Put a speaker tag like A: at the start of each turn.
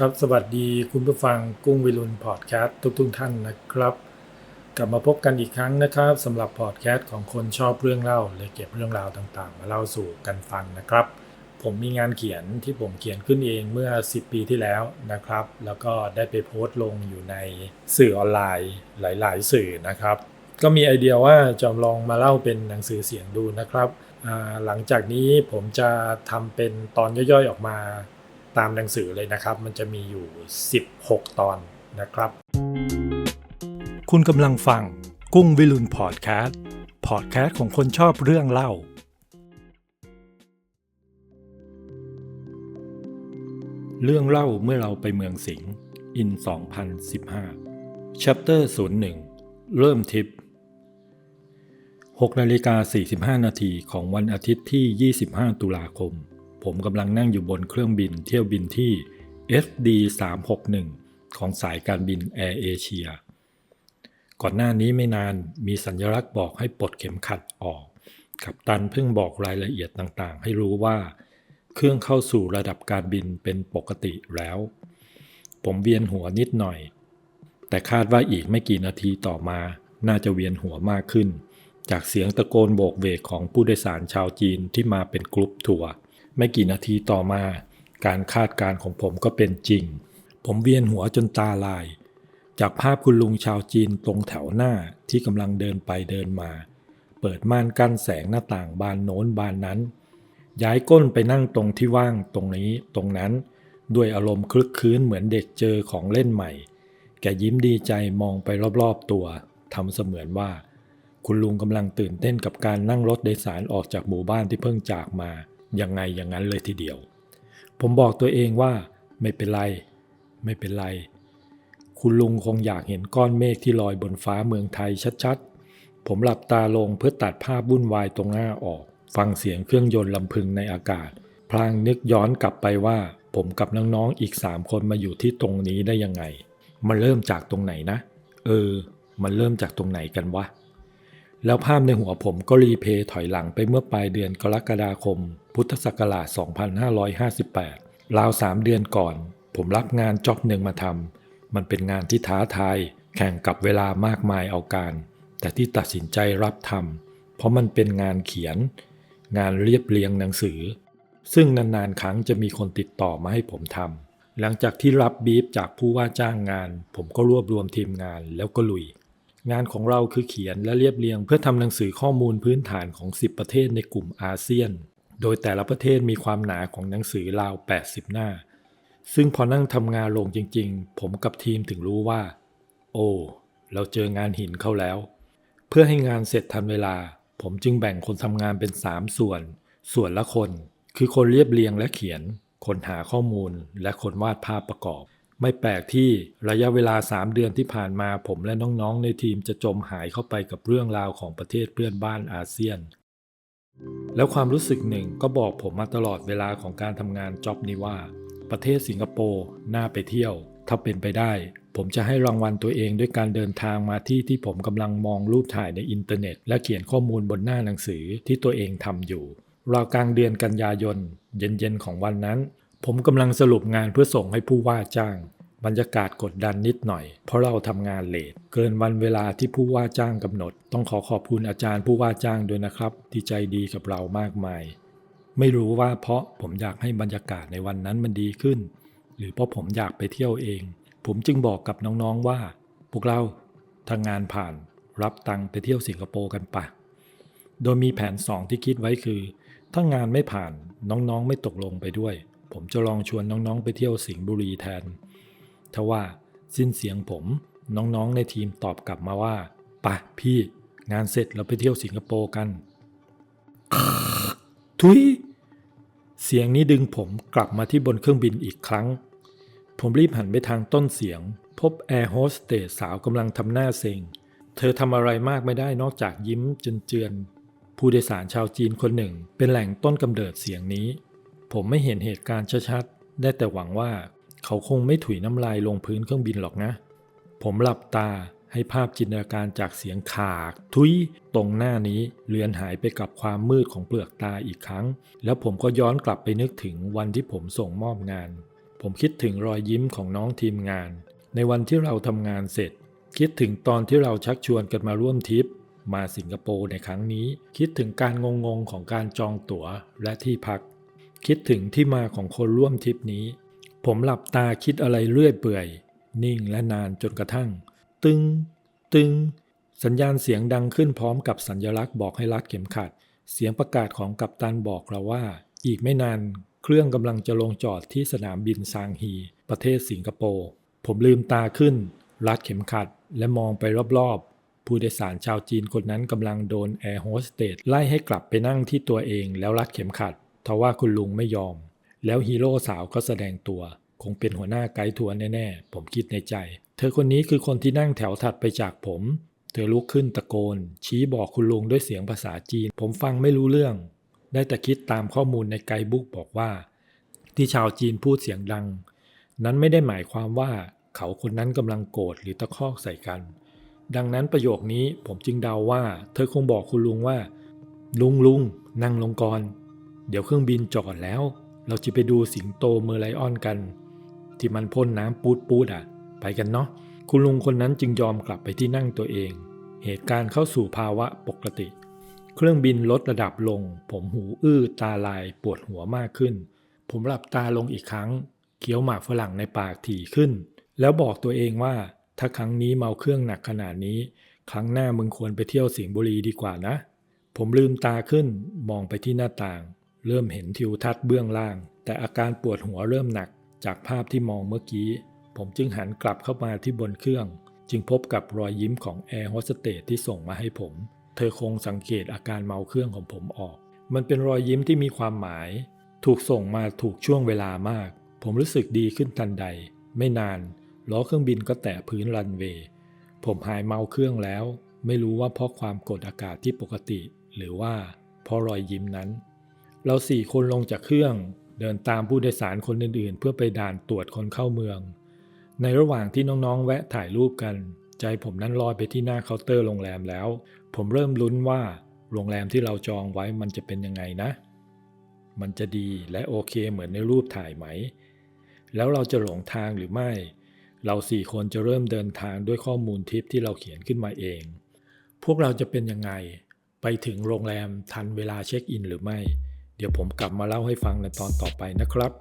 A: ครับสวัสดีคุณผู้ฟังกุ้งวิรุณพอดแคสต์ทุกๆทท่านนะครับ กลับมาพบกันอีกครั้งนะครับสำหรับพอดแคสต์ของคนชอบเรื่องเล่าเลยเก็บเรื่องราวต่างๆ มาเล่าสู่กันฟังนะครับ ผมมีงานเขียนที่ผมเขียนขึ้นเองเมื่อ 10 ปีที่แล้วนะครับ แล้วก็ได้ไปโพสต์ลงอยู่ในสื่อออนไลน์หลาย ๆ สื่อนะครับ ก็มีไอเดียว่าจะลองมาเล่าเป็นหนังสือเสียงดูนะครับหลังจากนี้ผมจะทำเป็นตอนย่อยๆออกมา ตามหนังสือเลยนะครับ มันจะมีอยู่ 16 ตอนนะครับ คุณกำลังฟังกุ้งวิลุนพอดแคสต์พอดแคสต์ของคนชอบเรื่องเล่าเรื่องเล่าเมื่อเราไปเมืองสิงห์อิน 2015 Chapter 01 เริ่มทิป 6นาฬิกา45 นาทีของวันอาทิตย์ที่ 25 ตุลาคม ผมกำลังนั่งอยู่บนเครื่องบินเที่ยวบินที่ FD 361ของสายการบินแอร์เอเชีย ก่อนหน้านี้ไม่นานมีสัญลักษณ์บอกให้ปลดเข็มขัดออก กัปตันเพิ่งบอกรายละเอียดต่างๆ ให้รู้ว่า เครื่องเข้าสู่ระดับการบินเป็นปกติแล้ว ผมเวียนหัวนิดหน่อย แต่คาดว่าอีกไม่กี่นาทีต่อมา น่าจะเวียนหัวมากขึ้น จากเสียงตะโกนโบกเวกของผู้โดยสารชาวจีนที่มาเป็นกรุ๊ปทัวร์ ไม่กี่นาทีต่อมา การคาดการของผมก็เป็นจริง ผมเวียนหัวจนตาลาย จากภาพคุณลุงชาวจีนตรงแถวหน้าที่กำลังเดินไปเดินมา เปิดม่านกั้นแสงหน้าต่างบานโน้นบานนั้น ย้ายก้นไปนั่งตรงที่ว่างตรงนี้ตรงนั้น ด้วยอารมณ์คลึกคืนเหมือนเด็กเจอของเล่นใหม่ แกยิ้มดีใจมองไปรอบๆตัวทำเสมือนว่า คุณลุงกำลังตื่นเต้นกับการนั่งรถโดยสารออกจากหมู่บ้านที่เพิ่งจากมา ยังไงอย่างนั้นเลยทีเดียว ผมบอกตัวเองว่าไม่เป็นไร ไม่เป็นไร คุณลุงคงอยากเห็นก้อนเมฆที่ลอยบนฟ้าเมืองไทยชัดๆ ผมหลับตาลงเพื่อตัดภาพวุ่นวายตรงหน้าออก ฟังเสียงเครื่องยนต์ลำพึงในอากาศ พลางนึกย้อนกลับไปว่า ผมกับน้องๆอีกสามคนมาอยู่ที่ตรงนี้ได้ยังไง มันเริ่มจากตรงไหนนะ เออ มันเริ่มจากตรงไหนกันวะ แล้วภาพในหัวผมก็รีเพย์ถอยหลังไปเมื่อปลายเดือนกรกฎาคม พุทธศักราช 2558 ราวสามเดือนก่อน ผมรับงานจ็อบหนึ่งมาทำ มันเป็นงานที่ท้าทาย แข่งกับเวลามากมายเอาการ แต่ที่ตัดสินใจรับทำเพราะมันเป็นงานเขียน งานเรียบเรียงหนังสือ ซึ่งนานๆครั้งจะมีคนติดต่อมาให้ผมทำหลังจากที่รับบีฟจากผู้ว่าจ้างงาน ผมก็รวบรวมทีมงานแล้วก็ลุย งานของเราคือเขียนและเรียบเรียง เพื่อทำหนังสือข้อมูลพื้นฐานของ 10 ประเทศในกลุ่มอาเซียน โดยแต่ละประเทศมีความหนาของหนังสือราว 80 หน้า ซึ่งพอนั่งทำงานลงจริงๆ ผมกับทีมถึงรู้ว่า โอ้ เราเจองานหินเข้าแล้ว เพื่อให้งานเสร็จทันเวลา ผมจึงแบ่งคนทำงานเป็น 3 ส่วน ส่วนละคน คือคนเรียบเรียงและเขียน คนหาข้อมูล และคนวาดภาพประกอบ ไม่แปลกที่ระยะเวลา 3 เดือนที่ผ่านมาผมและน้องๆ ในทีมจะจมหายเข้าไปกับเรื่องราวของประเทศเพื่อนบ้านอาเซียน แล้วความรู้สึกหนึ่งก็บอกผมมาตลอดเวลาของการทำงานจ็อบนี้ว่า ประเทศสิงคโปร์น่าไปเที่ยว ถ้าเป็นไปได้ ผมจะให้รางวัลตัวเองด้วยการเดินทางมาที่ที่ผมกำลังมองรูปถ่ายในอินเทอร์เน็ต และเขียนข้อมูลบนหน้าหนังสือที่ตัวเองทำอยู่ราวกลางเดือนกันยายน เย็นๆของวันนั้น ผมกำลังสรุปงานเพื่อส่งให้ผู้ว่าจ้าง บรรยากาศกดดันนิดหน่อย เพราะเราทำงานเลทเกินวันเวลาที่ผู้ว่าจ้างกำหนด ต้องขอขอบคุณอาจารย์ผู้ว่าจ้างด้วยนะครับ ที่ใจดีกับเรามากมาย ไม่รู้ว่าเพราะผมอยากให้บรรยากาศในวันนั้นมันดีขึ้น หรือเพราะผมอยากไปเที่ยวเอง ผมจึงบอกกับน้องๆว่า พวกเราทางงานผ่านรับตังไปเที่ยวสิงคโปร์กันปะโดยมีแผนสองที่คิดไว้คือ ถ้างานไม่ผ่านน้องๆไม่ตกลงไปด้วย ผมจะลองชวนน้องๆไปเที่ยวสิงห์บุรีแทน ทว่าสิ้นเสียงผมน้องๆในทีมตอบกลับมาว่าปะพี่งานเสร็จเราไปเที่ยวสิงคโปร์กัน ทุย เสียงนี้ดึงผมกลับมาที่บนเครื่องบินอีกครั้ง ผมรีบหันไปทางต้นเสียง พบแอร์โฮสเตสสาวกำลังทำหน้าเซ็ง เธอทำอะไรมากไม่ได้นอกจากยิ้มจนเจือน ผู้โดยสารชาวจีนคนหนึ่ง เป็นแหล่งต้นกำเนิดเสียงนี้ ผมไม่เห็นเหตุการณ์ชัดๆ ได้แต่หวังว่า เขาคงไม่ถุยน้ำลายลงพื้นเครื่องบินหรอกนะ ผมหลับตาให้ภาพจินตนาการจากเสียงขาก ทุยตรงหน้านี้เลือนหายไปกับความมืดของเปลือกตาอีกครั้ง แล้วผมก็ย้อนกลับไปนึกถึงวันที่ผมส่งมอบงาน ผมคิดถึงรอยยิ้มของน้องทีมงาน ในวันที่เราทำงานเสร็จ คิดถึงตอนที่เราชักชวนกันมาร่วมทริป มาสิงคโปร์ในครั้งนี้ คิดถึงการงงๆของการจองตั๋วและที่พัก คิดถึงที่มาของคนร่วมทริปนี้ ผมหลับตาคิดอะไรเรื่อยเปื่อย นิ่งและนานจนกระทั่ง ตึง ตึง สัญญาณเสียงดังขึ้นพร้อมกับสัญลักษณ์บอกให้รัดเข็มขัด เสียงประกาศของกัปตันบอกเราว่า อีกไม่นาน เครื่องกำลังจะลงจอดที่สนามบินซางฮี ประเทศสิงคโปร์ผมลืมตาขึ้น รัดเข็มขัด และมองไปรอบๆ ผู้โดยสารชาวจีนคนนั้นกำลังโดนแอร์โฮสเตสไล่ให้กลับไปนั่งที่ตัวเองแล้วรัดเข็มขัดทว่าคุณลุงไม่ยอม แล้วฮีโร่สาวก็แสดงตัว คงเป็นหัวหน้าไกด์ทัวร์แน่ๆ ผมคิดในใจ เธอคนนี้คือคนที่นั่งแถวถัดไปจากผม เธอลุกขึ้นตะโกน ชี้บอกคุณลุงด้วยเสียงภาษาจีน ผมฟังไม่รู้เรื่อง ได้แต่คิดตามข้อมูลในไกด์บุ๊กบอกว่า ที่ชาวจีนพูดเสียงดัง นั้นไม่ได้หมายความว่าเขาคนนั้นกำลังโกรธหรือตะคอกใส่กัน ดังนั้นประโยคนี้ผมจึงเดาว่า เธอคงบอกคุณลุงว่า ลุงลุงนั่งลงก่อน เดี๋ยวเครื่องบินจอดแล้ว เราจะไปดูสิงโตเมอร์ไลออนกัน ที่มันพ่นน้ำปูดปูดอะ ไปกันเนาะคุณลุงคนนั้นจึงยอมกลับไปที่นั่งตัวเอง เหตุการณ์เข้าสู่ภาวะปกติ เครื่องบินลดระดับลง ผมหูอื้อตาลายปวดหัวมากขึ้น ผมหลับตาลงอีกครั้งเคี้ยวหมากฝรั่งในปากถี่ขึ้น แล้วบอกตัวเองว่าถ้าครั้งนี้เมาเครื่องหนักขนาดนี้ ครั้งหน้ามึงควรไปเที่ยวสิงห์บุรีดีกว่านะ ผมลืมตาขึ้นมองไปที่หน้าต่าง เริ่มเห็นทิวทัศน์เบื้องล่าง แต่อาการปวดหัวเริ่มหนักจากภาพที่มองเมื่อกี้ ผมจึงหันกลับเข้ามาที่บนเครื่อง จึงพบกับรอยยิ้มของแอร์โฮสเตสที่ส่งมาให้ผม เธอคงสังเกตอาการเมาเครื่องของผมออก มันเป็นรอยยิ้มที่มีความหมาย ถูกส่งมาถูกช่วงเวลามาก ผมรู้สึกดีขึ้นทันใด ไม่นานล้อเครื่องบินก็แตะพื้นรันเวย์ผมหายเมาเครื่องแล้ว ไม่รู้ว่าเพราะความกดอากาศที่ปกติ หรือว่าเพราะรอยยิ้มนั้น เราสี่คนลงจากเครื่องเดินตามผู้โดยสารคนอื่นๆ เพื่อไปด่านตรวจคนเข้าเมือง ในระหว่างที่น้องๆ แวะถ่ายรูปกัน ใจผมนั้นลอยไปที่หน้าเคาน์เตอร์โรงแรมแล้ว ผมเริ่มลุ้นว่าโรงแรมที่เราจองไว้มันจะเป็นยังไงนะ มันจะดีและโอเคเหมือนในรูปถ่ายไหม แล้วเราจะหลงทางหรือไม่ เราสี่คนจะเริ่มเดินทางด้วยข้อมูลทิปที่เราเขียนขึ้นมาเอง พวกเราจะเป็นยังไง ไปถึงโรงแรมทันเวลาเช็คอินหรือไม่ เดี๋ยวผมกลับมาเล่าให้ฟังในตอนต่อไปนะครับ